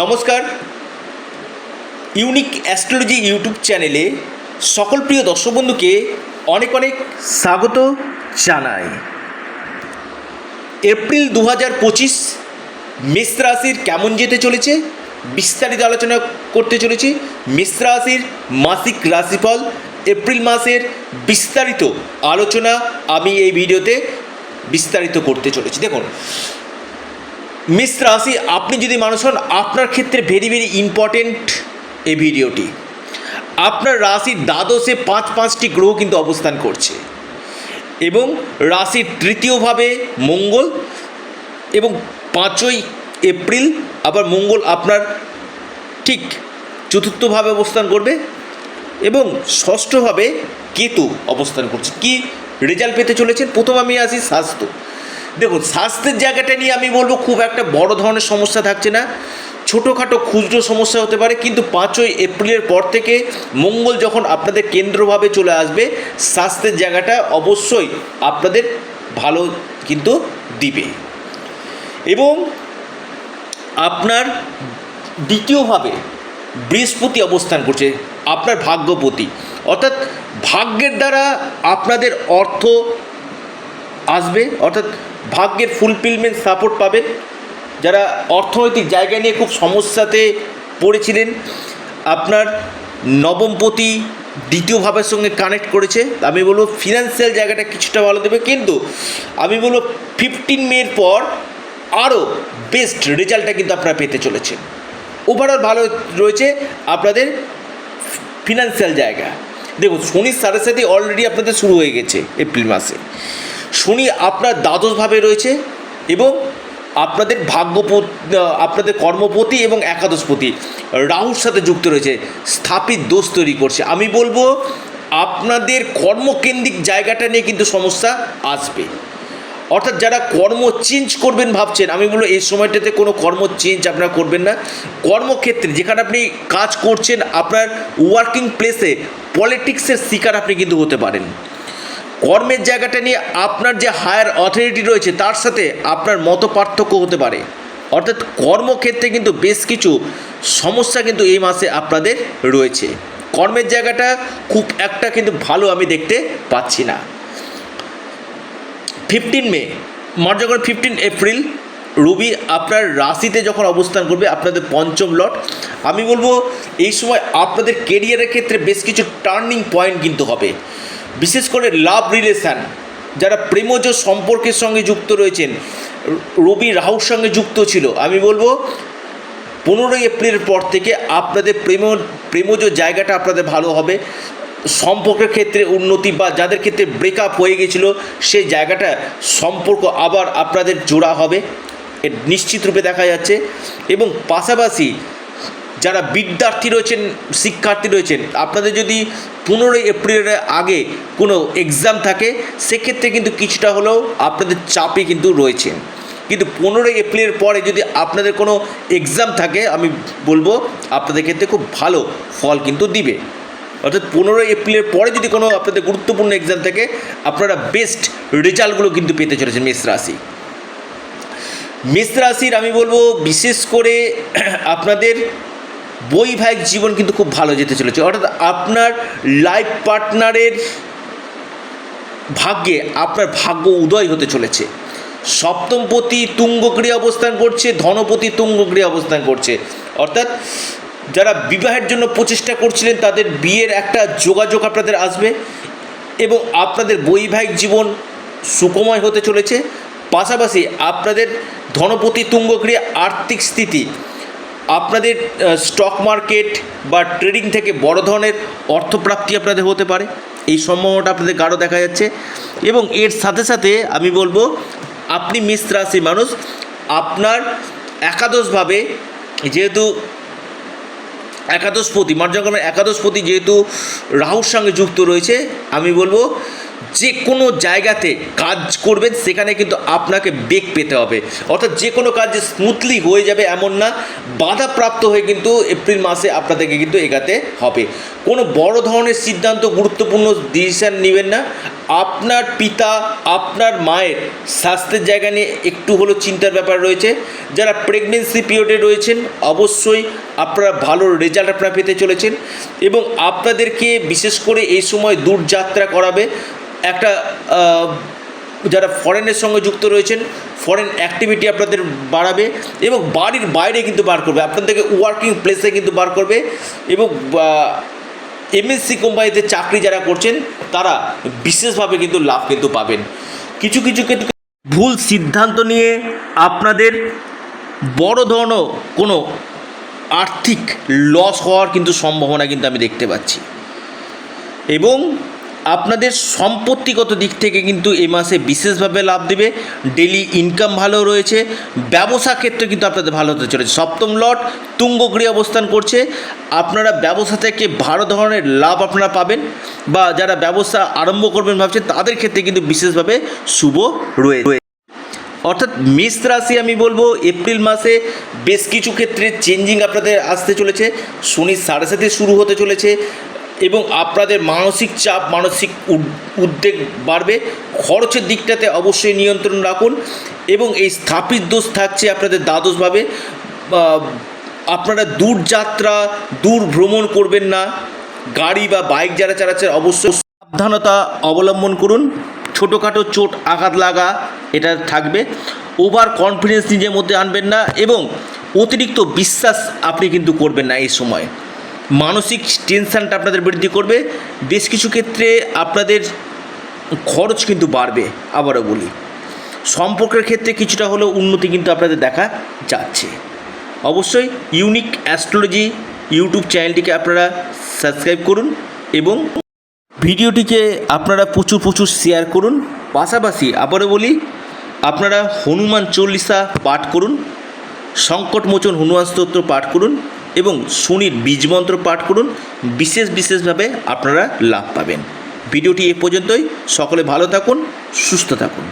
নমস্কার। Unique astrology YouTube চ্যানেলে সকল প্রিয় দর্শক বন্ধুকে অনেক অনেক স্বাগত জানাই। এপ্রিল দু হাজার পঁচিশ, মেষ রাশির কেমন যেতে চলেছে? বিস্তারিত আলোচনা করতে চলেছি। মেষ রাশির মাসিক রাশিফল, এপ্রিল মাসের বিস্তারিত আলোচনা আমি এই ভিডিওতে বিস্তারিত করতে চলেছি। দেখুন মিস রাশি, আপনি যদি মানুষ হন, আপনার ক্ষেত্রে ভেরি ভেরি ইম্পর্টেন্ট এই ভিডিওটি। আপনার রাশির দ্বাদশে পাঁচ, পাঁচটি গ্রহ কিন্তু অবস্থান করছে। এবং রাশির তৃতীয়ভাবে মঙ্গল এবং পাঁচই এপ্রিল, আবার মঙ্গল আপনার ঠিক চতুর্থভাবে অবস্থান করবে এবং ষষ্ঠভাবে কেতু অবস্থান করছে। কি রেজাল্ট পেতে চলেছেন? প্রথম আমি আসি স্বাস্থ্য। দেখুন, স্বাস্থ্যের জায়গাটা নিয়ে আমি বলব খুব একটা বড় ধরনের সমস্যা থাকছে না। ছোটোখাটো ক্ষুদ্র সমস্যা হতে পারে, কিন্তু পাঁচই এপ্রিলের পর থেকে মঙ্গল যখন আপনাদের কেন্দ্রভাবে চলে আসবে, স্বাস্থ্যের জায়গাটা অবশ্যই আপনাদের ভালো কিন্তু দিবে। এবং আপনার দ্বিতীয়ভাবে বৃহস্পতি অবস্থান করছে, আপনার ভাগ্যপতি। অর্থাৎ ভাগ্যের দ্বারা আপনাদের অর্থ আসবে, অর্থাৎ ভাগ্যের ফুলফিলমেন্ট সাপোর্ট পাবেন। যারা অর্থনৈতিক জায়গা নিয়ে খুব সমস্যাতে পড়েছিলেন, আপনার নবমপতি দ্বিতীয় ভাবের সঙ্গে কানেক্ট করেছে। আমি বলব ফিনান্সিয়াল জায়গাটা কিছুটা ভালো দেবে, কিন্তু আমি বলব ফিফটিন মের পর আরও বেস্ট রেজাল্টটা কিন্তু আপনারা পেতে চলেছেন। ওভারঅল ভালো রয়েছে আপনাদের ফিনান্সিয়াল জায়গা। দেখুন, শনির সাথে সাথে অলরেডি আপনাদের শুরু হয়ে গেছে, এপ্রিল মাসে। শনি আপনার দ্বাদশভাবে রয়েছে এবং আপনাদের ভাগ্যপতি আপনাদের কর্মপতি এবং একাদশপতি রাহুর সাথে যুক্ত রয়েছে, স্থাপিত দোষ তৈরি করছে। আমি বলব, আপনাদের কর্মকেন্দ্রিক জায়গাটা নিয়ে কিন্তু সমস্যা আসবে। অর্থাৎ যারা কর্ম চেঞ্জ করবেন ভাবছেন, আমি বলব এই সময়টাতে কোনো কর্ম চেঞ্জ আপনারা করবেন না। কর্মক্ষেত্রে যেখানে আপনি কাজ করছেন, আপনার ওয়ার্কিং প্লেসে পলিটিক্সের শিকার আপনি কিন্তু হতে পারেন। কর্মের জায়গাটা নিয়ে আপনার যে হায়ার অথরিটি রয়েছে, তার সাথে আপনার মত পার্থক্য হতে পারে। অর্থাৎ কর্মক্ষেত্রে কিন্তু বেশ কিছু সমস্যা কিন্তু এই মাসে আপনাদের রয়েছে। কর্মের জায়গাটা খুব একটা কিন্তু ভালো আমি দেখতে পাচ্ছি না। ফিফটিন মে মার যখন ফিফটিন এপ্রিল, রবি আপনার রাশিতে যখন অবস্থান করবে, আপনাদের পঞ্চম লট, আমি বলব এই সময় আপনাদের কেরিয়ারের ক্ষেত্রে বেশ কিছু টার্নিং পয়েন্ট কিন্তু হবে। বিশেষ করে লাভ রিলেশান যারা প্রেমজ সম্পর্কের সঙ্গে যুক্ত রয়েছেন, রবি রাহুর সঙ্গে যুক্ত ছিল। আমি বলব, পনেরোই এপ্রিলের পর থেকে আপনাদের প্রেম, প্রেমজ জায়গাটা আপনাদের ভালো হবে। সম্পর্কের ক্ষেত্রে উন্নতি বা যাদের ক্ষেত্রে ব্রেকআপ হয়ে গেছিল সেই জায়গাটা সম্পর্ক আবার আপনাদের জোড়া হবে। এ নিশ্চিত রূপে দেখা যাচ্ছে। এবং পাশাপাশি যারা বিদ্যার্থী রয়েছেন, শিক্ষার্থী রয়েছেন, আপনাদের যদি পনেরোই এপ্রিলের আগে কোনো এক্সাম থাকে, সেক্ষেত্রে কিন্তু কিছুটা হলেও আপনাদের চাপে কিন্তু রয়েছেন কিন্তু পনেরোই এপ্রিলের পরে যদি আপনাদের কোনো এক্সাম থাকে, আমি বলব আপনাদের ক্ষেত্রে খুব ভালো ফল কিন্তু দিবে। অর্থাৎ পনেরোই এপ্রিলের পরে যদি কোনো আপনাদের গুরুত্বপূর্ণ এক্সাম থাকে, আপনারা বেস্ট রেজাল্টগুলো কিন্তু পেতে চলেছেন মেষ রাশি। মেষ রাশির আমি বলব বিশেষ করে আপনাদের বৈবাহিক জীবন কিন্তু খুব ভালো যেতে চলেছে। অর্থাৎ আপনার লাইফ পার্টনারের ভাগ্যে আপনার ভাগ্য উদয় হতে চলেছে। সপ্তমপতি তুঙ্গক্রিয়া অবস্থান করছে, ধনপতি তুঙ্গক্রিয়া অবস্থান করছে। অর্থাৎ যারা বিবাহের জন্য প্রচেষ্টা করছিলেন, তাদের বিয়ের একটা যোগাযোগ আপনাদের আসবে এবং আপনাদের বৈবাহিক জীবন সুখময় হতে চলেছে। পাশাপাশি আপনাদের ধনপতি তুঙ্গক্রিয়া আর্থিক স্থিতি আপনাদের স্টক মার্কেট বা ট্রেডিং থেকে বড় ধরনের অর্থপ্রাপ্তি আপনাদের হতে পারে। এই সম্ভাবনাটা আপনাদের গাঢ় দেখা যাচ্ছে। এবং এর সাথে সাথে আমি বলব, আপনি মিস রাশি মানুষ, আপনার একাদশভাবে যেহেতু একাদশপতি মর্যাগমের একাদশপতি যেহেতু রাহুর সঙ্গে যুক্ত রয়েছে, আমি বলব যে কোনো জায়গাতে কাজ করবেন, সেখানে কিন্তু আপনাকে বেগ পেতে হবে। অর্থাৎ যে কোনো কাজ স্মুথলি হয়ে যাবে এমন না, বাধাপ্রাপ্ত হয়ে কিন্তু এপ্রিল মাসে আপনাদেরকে কিন্তু এগাতে হবে। কোনো বড় ধরনের সিদ্ধান্ত, গুরুত্বপূর্ণ ডিসিশান নেবেন না। আপনার পিতা, আপনার মায়ের স্বাস্থ্যের জায়গা নিয়ে একটু হলেও চিন্তার ব্যাপার রয়েছে। যারা প্রেগনেন্সি পিরিয়ডে রয়েছেন, অবশ্যই আপনারা ভালো রেজাল্ট আপনারা পেতে চলেছেন এবং আপনাদেরকে বিশেষ করে এই সময় দূর যাত্রা করাবে। একটা যারা ফরেনের সঙ্গে যুক্ত রয়েছেন ফরেন অ্যাক্টিভিটি আপনাদের বাড়াবে এবং বাড়ির বাইরে কিন্তু বার করবে। আপনাদেরকে ওয়ার্কিং প্লেসে কিন্তু বার করবে এবং এমএসসি কোম্পানিতে চাকরি যারা করছেন, তারা বিশেষভাবে কিন্তু লাভ কিন্তু পাবেন। কিছু কিছু ক্ষেত্রে ভুল সিদ্ধান্ত নিয়ে আপনাদের বড় ধরনের কোনো আর্থিক লস হওয়ার কিন্তু সম্ভাবনা কিন্তু আমি দেখতে পাচ্ছি। এবং আপনাদের সম্পত্তিগত দিক থেকে কিন্তু এই মাসে বিশেষভাবে লাভ দেবে। ডেলি ইনকাম ভালো রয়েছে। ব্যবসা ক্ষেত্রে কিন্তু আপনাদের ভালো হতে চলেছে। সপ্তম লট তুঙ্গগৃহে অবস্থান করছে। আপনারা ব্যবসা থেকে ভালো ধরনের লাভ আপনারা পাবেন বা যারা ব্যবসা আরম্ভ করবেন ভাবছেন, তাদের ক্ষেত্রে কিন্তু বিশেষভাবে শুভ রয়েছে অর্থাৎ মেষ রাশি আমি বলব, এপ্রিল মাসে বেশ কিছু ক্ষেত্রে চেঞ্জিং আপনাদের আসতে চলেছে। শনি সাড়ে সাথে শুরু হতে চলেছে। এবং আপনাদের মানসিক চাপ, মানসিক উদ- উদ্বেগ বাড়বে। খরচের দিকটাতে অবশ্যই নিয়ন্ত্রণ রাখুন এবং এই স্থাপিত দোষ থাকছে আপনাদের দ্বাদশভাবে। আপনারা দূর যাত্রা দূর ভ্রমণ করবেন না। গাড়ি বা বাইক যারা চালাচ্ছেন অবশ্যই সাবধানতা অবলম্বন করুন। ছোটোখাটো চোট আঘাত লাগা এটা থাকবে। ওভার কনফিডেন্স নিজের মধ্যে আনবেন না এবং অতিরিক্ত বিশ্বাস আপনি কিন্তু করবেন না এই সময়। মানসিক টেনশানটা আপনাদের বৃদ্ধি করবে। বেশ কিছু ক্ষেত্রে আপনাদের খরচ কিন্তু বাড়বে, আবারও বলি। সম্পর্কের ক্ষেত্রে কিছুটা হলেও উন্নতি কিন্তু আপনাদের দেখা যাচ্ছে। অবশ্যই ইউনিক অ্যাস্ট্রোলজি ইউটিউব চ্যানেলটিকে আপনারা সাবস্ক্রাইব করুন এবং ভিডিওটিকে আপনারা প্রচুর প্রচুর শেয়ার করুন। পাশাপাশি আবারও বলি, আপনারা হনুমান চল্লিশা পাঠ করুন, সংকটমোচন হনুমান স্তোত্র পাঠ করুন এবং শনির বীজমন্ত্র পাঠ করুন। বিশেষ বিশেষভাবে আপনারা লাভ পাবেন। ভিডিওটি এ পর্যন্তই। সকলে ভালো থাকুন, সুস্থ থাকুন।